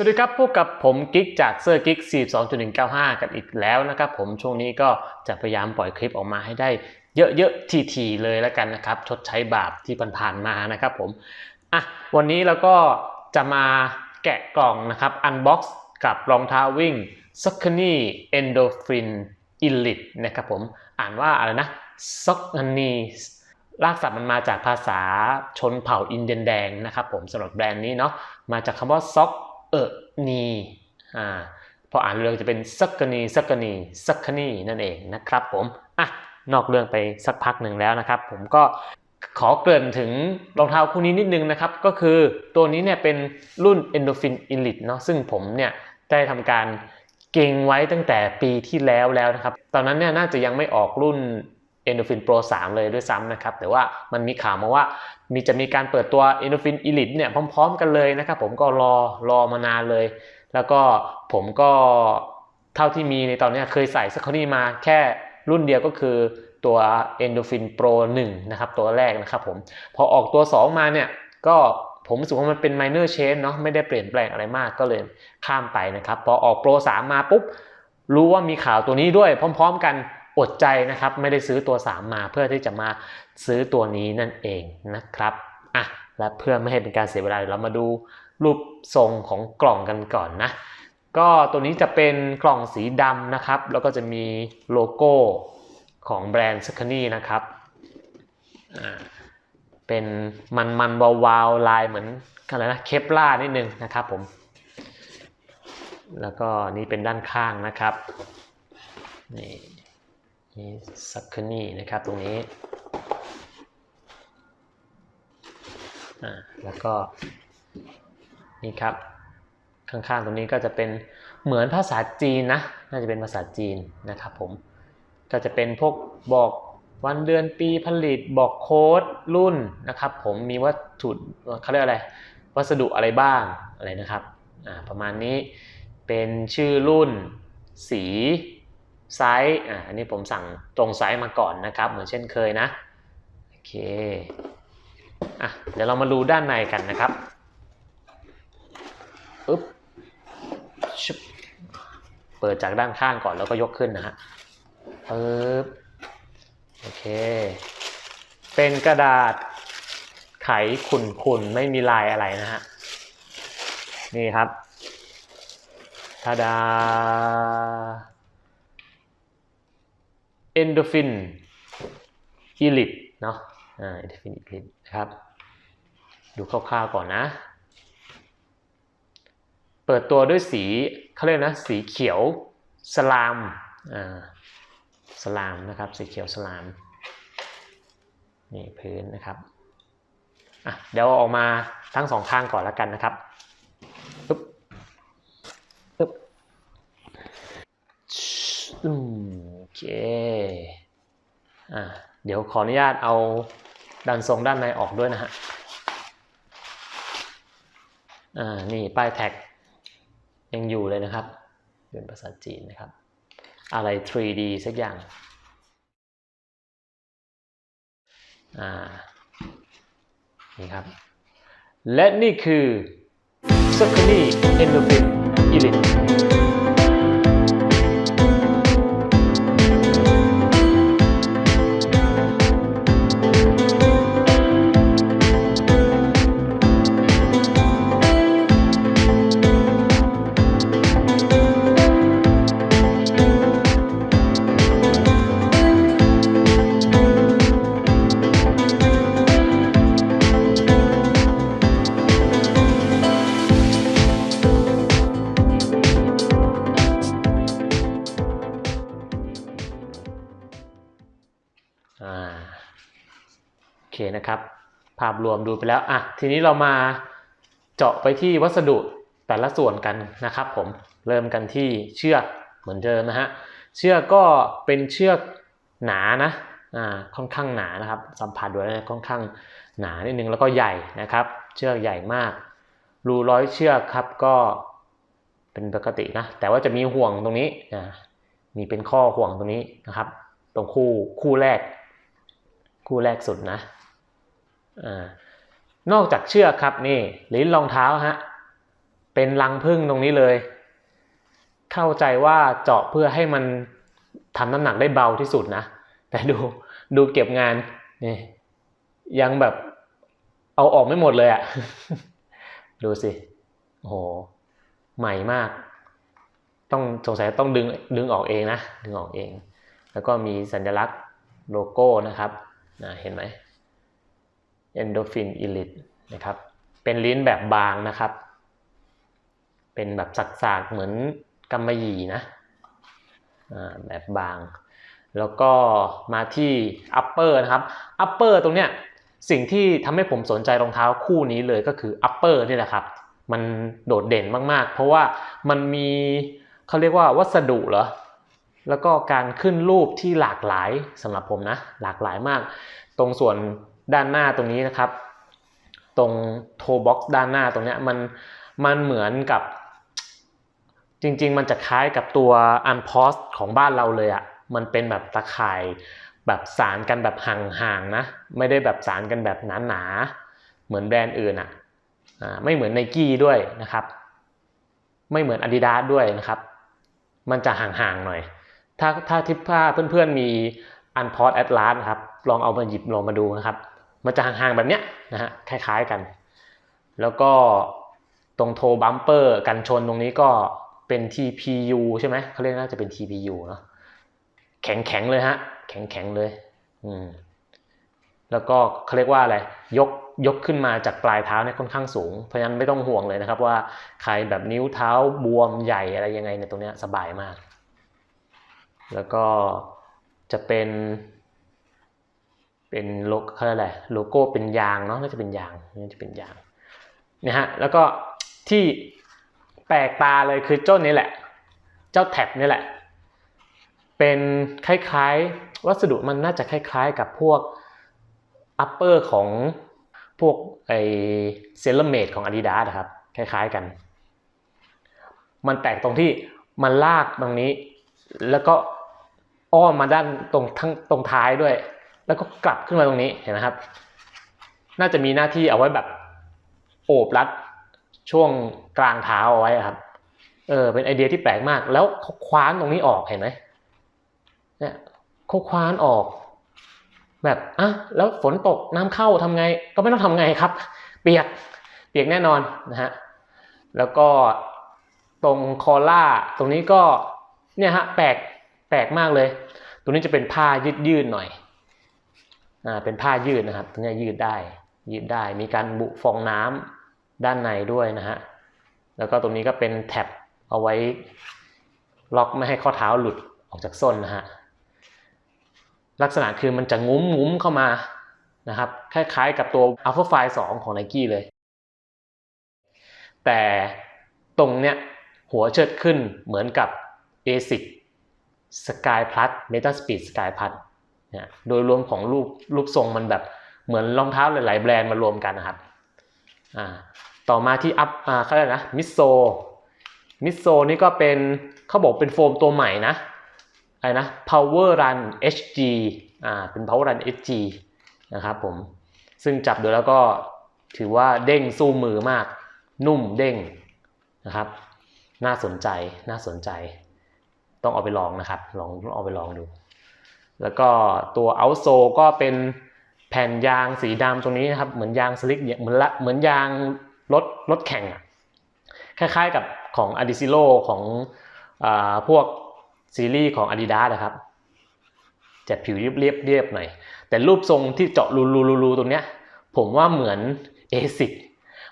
สวัสดีครับพบกับผมกิ๊กจากเซอร์กิ๊ก42.195 กันอีกแล้วนะครับผมช่วงนี้ก็จะพยายามปล่อยคลิปออกมาให้ได้เยอะๆทีๆเลยแล้วกันนะครับ ชดใช้บาปที่ผ่านๆมานะครับผมอะวันนี้เราก็จะมาแกะกล่องนะครับอันบ็อกซ์กับรองเท้าวิ่ง s o c k n y Endorphin Elite นะครับผมอ่านว่าอะไรนะ s o c k n y รากศัพท์มันมาจากภาษาชนเผ่าอินเดียนแดงนะครับผมสำหรับแบรนด์นี้เนาะมาจากคำว่าซ็อก เออนีอ่าพออ่านเรื่องจะเป็นซักกนีซักกนีซักกนีนั่นเองนะครับผมอะนอกเรื่องไปสักพักหนึ่งแล้วนะครับ ผมก็ขอเกริ่นถึงรองเท้าคู่นี้นิดนึงนะครับ ก็คือตัวนี้เนี่ยเป็นรุ่น Endorphin Elite เนาะซึ่งผมเนี่ยได้ทำการเก่งไว้ตั้งแต่ปีที่แล้วแล้วนะครับ ตอนนั้นเนี่ยน่าจะยังไม่ออกรุ่น Endorphin Pro 3 เลยด้วยซ้ำนะครับ แต่ว่ามันมีข่าวมาว่า มีจะมีการเปิดตัว Endorphin Elite เนี่ยพร้อม ๆ กันเลยนะครับผมก็รอรอมานานเลย แล้วก็ผมก็เท่าที่มีในตอนนี้เคยใส่สักคนี้มาแค่รุ่นเดียวก็คือตัว Endorphin Pro 1 นะครับ ตัวแรกนะครับผม พอออกตัว 2 มาเนี่ย ก็ผมรู้สึกว่ามันเป็น minor change เนาะไม่ได้เปลี่ยนแปลงอะไรมากก็เลยข้ามไปนะครับ พอออก Pro 3 มาปุ๊บ รู้ว่ามีข่าวตัวนี้ด้วยพร้อม ๆ กัน อดใจนะครับไม่ได้ซื้อตัว 3 มาเพื่อที่จะมาซื้อตัวนี้นั่นเองนะครับอะและเพื่อไม่ให้เป็นการเสียเวลาเรามาดูรูปทรงของกล่องกันก่อนนะก็ตัวนี้จะเป็นกล่องสีดำนะครับ แล้วก็จะมีโลโก้ของแบรนด์ s ั k นี่นะครับเป็นมันมันวาวๆลายเหมือนอะไรนะเคปล่านิดนึงนะครับผม แล้วก็นี่เป็นด้านข้างนะครับนี่ นี่ซักคนี่นะครับตรงนี้ แล้วก็นี่ครับ ข้างๆตรงนี้ก็จะเป็นเหมือนภาษาจีนนะ น่าจะเป็นภาษาจีนนะครับผม ก็จะเป็นพวกบอกวันเดือนปีผลิตบอกโค้ดรุ่นนะครับผมมีวัตถุเขาเรียกอะไร วัสดุอะไรบ้างอะไรนะครับประมาณนี้เป็นชื่อรุ่นสี ไซส์อ่าอันนี้ผมสั่งตรงไซส์มาก่อนนะครับ เหมือนเช่นเคยนะ โอเคอะเดี๋ยวเรามาดูด้านในกันนะครับอึ๊บชุบเปิดจากด้านข้างก่อนแล้วก็ยกขึ้นนะฮะปึ๊บโอเค เป็นกระดาษไขขุ่นๆไม่มีลายอะไรนะฮะ นี่ครับทาดา endorphin elite เนาะอ่า endorphin elite นะครับ ดูคร่าวๆก่อนนะ เปิดตัวด้วยสีเขาเรียกนะสีเขียวสลามอ่าสลามนะครับสีเขียวสลามนี่พื้นนะครับอะเดี๋ยวออกมาทั้งสองข้างก่อนแล้วกันนะครับปึ๊บปึ๊บ อืมโอเคอะเดี๋ยวขออนุญาตเอาดันทรงด้านในออกด้วยนะฮะอ่านี่ป้ายแท็กยังอยู่เลยนะครับ เป็นภาษาจีนนะครับ อะไร 3D สักอย่างอ่านี่ครับ และนี่คือ s o c k n y Endorphin Elite นะครับ ภาพรวมดูไปแล้วอะทีนี้เรามาเจาะไปที่วัสดุแต่ละส่วนกันนะครับ ผมเริ่มกันที่เชือกเหมือนเดิมนะฮะเชือกก็เป็นเชือกหนานะอ่าค่อนข้างหนานะครับ สัมผัสดูแล้วค่อนข้างหนานิดนึงแล้วก็ใหญ่นะครับ เชือกใหญ่มาก รูร้อยเชือกครับก็เป็นปกตินะแต่ว่าจะมีห่วงตรงนี้อ่ามีเป็นข้อห่วงตรงนี้นะครับ ตรงคู่คู่แรก คู่แรกสุดนะ นอกจากเชือกครับนี่ลิ้นรองเท้าฮะเป็นรังผึ้งตรงนี้เลย เข้าใจว่าเจาะเพื่อให้มันทำน้ำหนักได้เบาที่สุดนะ แต่ดูดูเก็บงานนี่ยังแบบเอาออกไม่หมดเลยอะ่ะ ดูสิโอ้โหใหม่มาก ต้องสงสัยต้องดึงดึงออกเองนะ ดึงออกเอง แล้วก็มีสัญลักษณ์โลโก้นะครับนะเห็นไหม endorphin elite นะครับ เป็นลิ้นแบบบางนะครับ เป็นแบบสักๆเหมือนกำมะหยี่นะแบบบาง แล้วก็มาที่ upper นะครับ upper ตรงเนี้ยสิ่งที่ทำให้ผมสนใจรองเท้าคู่นี้เลยก็คือ upper นี่แหละครับ มันโดดเด่นมากๆ เพราะว่ามันมีเขาเรียกว่าวัสดุเหรอแล้วก็การขึ้นรูปที่หลากหลายสำหรับผมนะ หลากหลายมาก ตรงส่วน ด้านหน้าตรงนี้นะครับ ตรงโทบ็อกซ์ด้านหน้าตรงเนี้ยมันมันเหมือนกับจริง ๆ มันจะคล้ายกับตัวอันพอสของบ้านเราเลยอะ่ะ มันเป็นแบบตะข่ายแบบสารกันแบบห่างๆนะ ไม่ได้แบบสารกันแบบหนาๆ เหมือนแบรนด์อื่นอะ่ะไม่เหมือนไนกี้ด้วยนะครับ ไม่เหมือน Adidas ด้วยนะครับ มันจะห่างๆหน่อย ถ้าถ้าทิปผ้าเพื่อนๆมีอันพอสแอตลาสครับ ลองเอามาหยิบลองมาดูนะครับ มันจะห่างๆแบบเนี้ยนะฮะคล้ายๆกัน แล้วก็ตรงโทบัมเปอร์กันชนตรงนี้ก็เป็น TPU ใช่ไหมเขาเรียกน่าจะเป็น TPU เนาะแข็งแข็งเลยฮะแข็งแข็งเลยอืมแล้วก็เขาเรียกว่าอะไรยกยกขึ้นมาจากปลายเท้าเนี่ยค่อนข้างสูง เพราะฉะนั้นไม่ต้องห่วงเลยนะครับว่าใครแบบนิ้วเท้าบวมใหญ่อะไรยังไงในตรงเนี้ยสบายมาก แล้วก็จะเป็น เป็นโลโก้อะไรโลโก้เป็นยางเนาะน่าจะเป็นยางน่าจะเป็นยางนี่ยฮะแล้วก็ที่แปลกตาเลยคือเจ้านี้แหละ เจ้าแท็บนี่แหละ เป็นคล้ายๆ วัสดุมันน่าจะคล้ายๆ กับพวกอัปเปอร์ของพวกไอเซเลเมดของ Adidas นะครับ คล้ายๆกัน มันแตกตรงที่มันลากตรงนี้ แล้วก็อ้อมมาด้านตรงทั้งตรงท้ายด้วย แล้วก็กลับขึ้นมาตรงนี้เห็นไหมครับ น่าจะมีหน้าที่เอาไว้แบบโอบรัดช่วงกลางเท้าเอาไว้ครับ เออ เป็นไอเดียที่แปลกมาก แล้วเขาคว้านตรงนี้ออกเห็นไหมเนี่ยเขาคว้านออก แบบอะแล้วฝนตกน้ำเข้าทำไง ก็ไม่ต้องทำไงครับ เปียก เปียกแน่นอนนะฮะ แล้วก็ตรงคอล่า ตรงนี้ก็เนี่ยฮะแปลกแปลกมากเลย ตรงนี้จะเป็นผ้ายืดยืดหน่อย เป็นผ้ายืดนะครับตรงนี้ยืดได้ ยืดได้ มีการบุฟองน้ำด้านในด้วยนะฮะ แล้วก็ตรงนี้ก็เป็นแท็บเอาไว้ล็อกไม่ให้ข้อเท้าหลุดออกจากส้นนะฮะ ลักษณะคือมันจะงุ้มงุ้มเข้ามานะครับ คล้ายๆกับตัว Alpha f i 2ของ Nike เลย แต่ตรงเนี้ยหัวเชิดขึ้นเหมือนกับ ASIC Sky Plus Meta Speed Sky Plus นี่ยโดยรวมของรูปรูปทรงมันแบบเหมือนรองเท้าหลาย ๆ แบรนด์มารวมกันนะครับอ่าต่อมาที่อัพอ่าเขาเรียกนะมิโซมิโซนี่ก็เป็นเขาบอกเป็นโฟมตัวใหม่นะอะไรนะ Power Run HG อ่าเป็น Power Run HG นะครับผมซึ่งจับดูแล้วก็ถือว่าเด้งสู้มือมาก นุ่มเด้งนะครับ น่าสนใจน่าสนใจ ต้องเอาไปลองนะครับ ลองเอาไปลองดู แล้วก็ตัวเอาโซก็เป็นแผ่นยางสีดำตรงนี้นะครับ เหมือนยางสลิกเหมือนละเหมือนยางรถรถแข่งอะคล้ายๆกับของ a d i s i l o ของอพวกซีรีส์ของ Adidas นะครับ จะผิวเรียบเรียบหน่อย แต่รูปทรงที่เจาะรูรูรูตรงเนี้ย ผมว่าเหมือน ASIC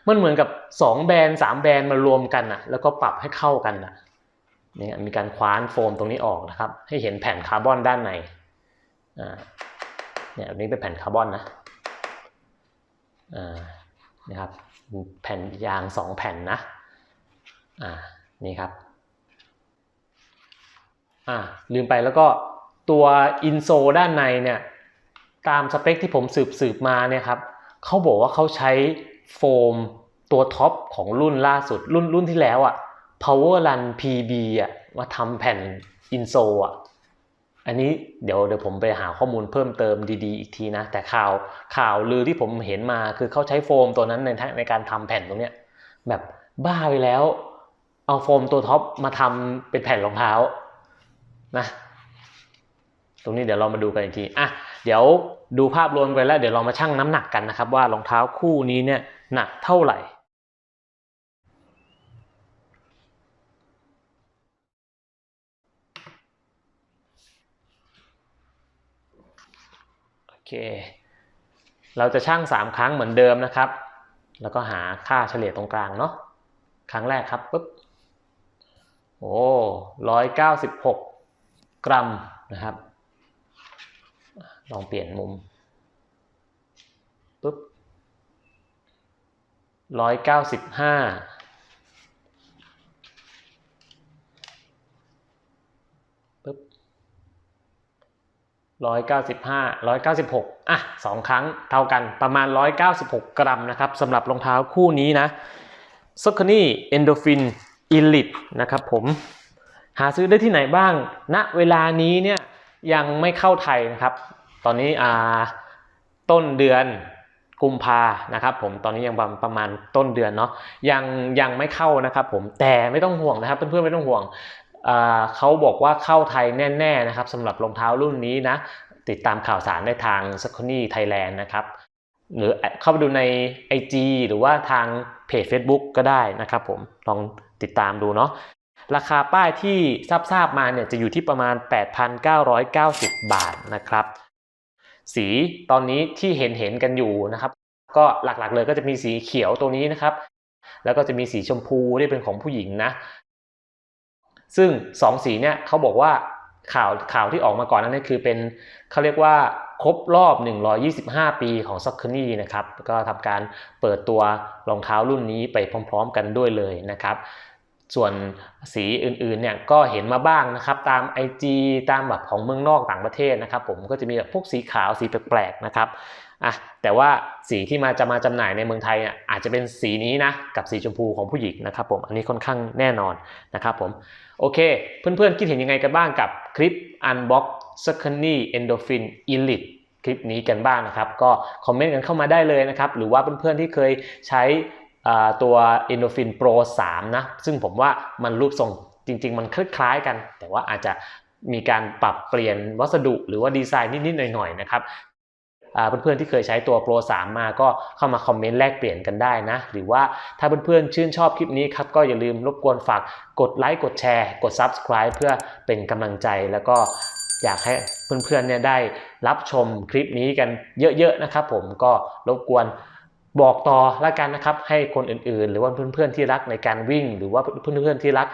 มันเหมือนกับ 2 แบรนด์ 3 แบรนด์มารวมกันอะแล้วก็ปรับให้เข้ากันอะนี่มีการคว้านโฟมตรงนี้ออกนะครับ ให้เห็นแผ่นคาร์บอนด้านใน เนี่ยอันนี้เป็นแผ่นคาร์บอนนะนะครับแผ่นยางสองแผ่นนะอ่านี่ครับอ่าลืมไปแล้วก็ตัวอินโซด้านในเนี่ยตามสเปคที่ผมสืบสืบมาเนี่ยครับเขาบอกว่าเขาใช้โฟมตัวท็อปของรุ่นล่าสุดรุ่นรุ่นที่แล้วอะ่ะ Power Run PB อะมาทำแผ่นอินโซอะ อันนี้เดี๋ยวเดี๋ยวผมไปหาข้อมูลเพิ่มเติมดีๆอีกทีนะ แต่ข่าวข่าวลือที่ผมเห็นมาคือเขาใช้โฟมตัวนั้นในในการทำแผ่นตรงเนี้ยแบบบ้าไปแล้ว เอาโฟมตัวท็อปมาทำเป็นแผ่นรองเท้านะตรงนี้เดี๋ยวเรามาดูกันอีกทีอะเดี๋ยวดูภาพรวมกันแล้วเดี๋ยวเรามาชั่งน้ำหนักกันนะครับว่ารองเท้าคู่นี้เนี่ยหนักเท่าไหร่ เค เราจะชั่ง 3 ครั้งเหมือนเดิมนะครับ แล้วก็หาค่าเฉลี่ยตรงกลางเนาะ ครั้งแรกครับปุ๊บ โอ้ร้อยเก้าสิบหกกรัมนะครับ ลองเปลี่ยนมุมปุ๊บร้อยเก้าสิบห้า 195 196 อะ 2 ครั้งเท่ากันประมาณ 196 กรัมนะครับสำหรับรองเท้าคู่นี้นะซ o c c o n y Endorphin Elite นะครับผม หาซื้อได้ที่ไหนบ้างณเวลานี้เนี่ยยังไม่เข้าไทยนะครับ ตอนนี้อ่าต้นเดือนกุมภานะครับผมตอนนี้ยังประมาณต้นเดือนเนาะยังยังไม่เข้านะครับผมแต่ไม่ต้องห่วงนะครับเพื่อนๆไม่ต้องห่วง เขาบอกว่าเข้าไทยแน่ๆนะครับสำหรับรองเท้ารุ่นนี้นะ ติดตามข่าวสารได้ทาง s o c o n y Thailand นะครับ หรือเข้าไปดูใน IG หรือว่าทางเพจ Facebook ก็ได้นะครับผมลองติดตามดูเนาะราคาป้ายที่ทราบๆมาเนี่ยจะอยู่ที่ประมาณ 8,990 บาทนะครับ สีตอนนี้ที่เห็นเห็นกันอยู่นะครับ ก็หลักๆเลยก็จะมีสีเขียวตัวนี้นะครับ แล้วก็จะมีสีชมพูที่เป็นของผู้หญิงนะ ซึ่งสองสีเนี่ยเขาบอกว่าข่าวข่าวที่ออกมาก่อนนั้นคือเป็นเขาเรียกว่าครบรอบ 125 ปีของ s o c k e r นี่นะครับ ก็ทำการเปิดตัวรองเท้ารุ่นนี้ไปพร้อม ๆ กันด้วยเลยนะครับ ส่วนสีอื่นๆเนี่ยก็เห็นมาบ้างนะครับ ตาม IG ตามแบบของเมืองนอกต่างประเทศนะครับ ผมก็จะมีแบบพวกสีขาวสีแปลกๆนะครับ อะแต่ว่าสีที่มาจะมาจำหน่ายในเมืองไทยอะอาจจะเป็นสีนี้นะกับสีชมพูของผู้หญิงนะครับผมอันนี้ค่อนข้างแน่นอนนะครับผมโอเค เพื่อนๆคิดเห็นยังไงกันบ้างกับคลิป Unbox s e c o n y Endorphin Elite คลิปนี้กันบ้างนะครับ ก็คอมเมนต์กันเข้ามาได้เลยนะครับ หรือว่าเพื่อนๆที่เคยใช้ตัว Endorphin Pro 3 นะ ซึ่งผมว่ามันรูปทรงจริง ๆ มันคล้ายๆกัน แต่ว่าอาจจะมีการปรับเปลี่ยนวัสดุหรือว่าดีไซน์นิดๆหน่อยๆนะครับ เพื่อนๆที่เคยใช้ตัว Pro 3 มาก็เข้ามาคอมเมนต์แลกเปลี่ยนกันได้นะ หรือว่าถ้าเพื่อนๆชื่นชอบคลิปนี้ครับ ก็อย่าลืมรบกวนฝากกดไลค์กดแชร์ กด Subscribe เพื่อเป็นกำลังใจแล้วก็อยากให้เพื่อนๆเนี่ยได้รับชมคลิปนี้กันเยอะๆนะครับผมก็รบกวน บอกต่อละกันนะครับ ให้คนอื่นๆ หรือว่าเพื่อนๆที่รักในการวิ่ง หรือว่าเพื่อนๆที่รัก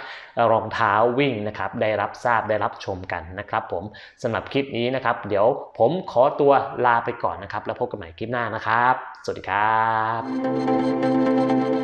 รองเท้าวิ่งนะครับ ได้รับทราบได้รับชมกันนะครับ ผมสำหรับคลิปนี้นะครับ เดี๋ยวผมขอตัวลาไปก่อนนะครับ แล้วพบกันใหม่คลิปหน้านะครับ สวัสดีครับ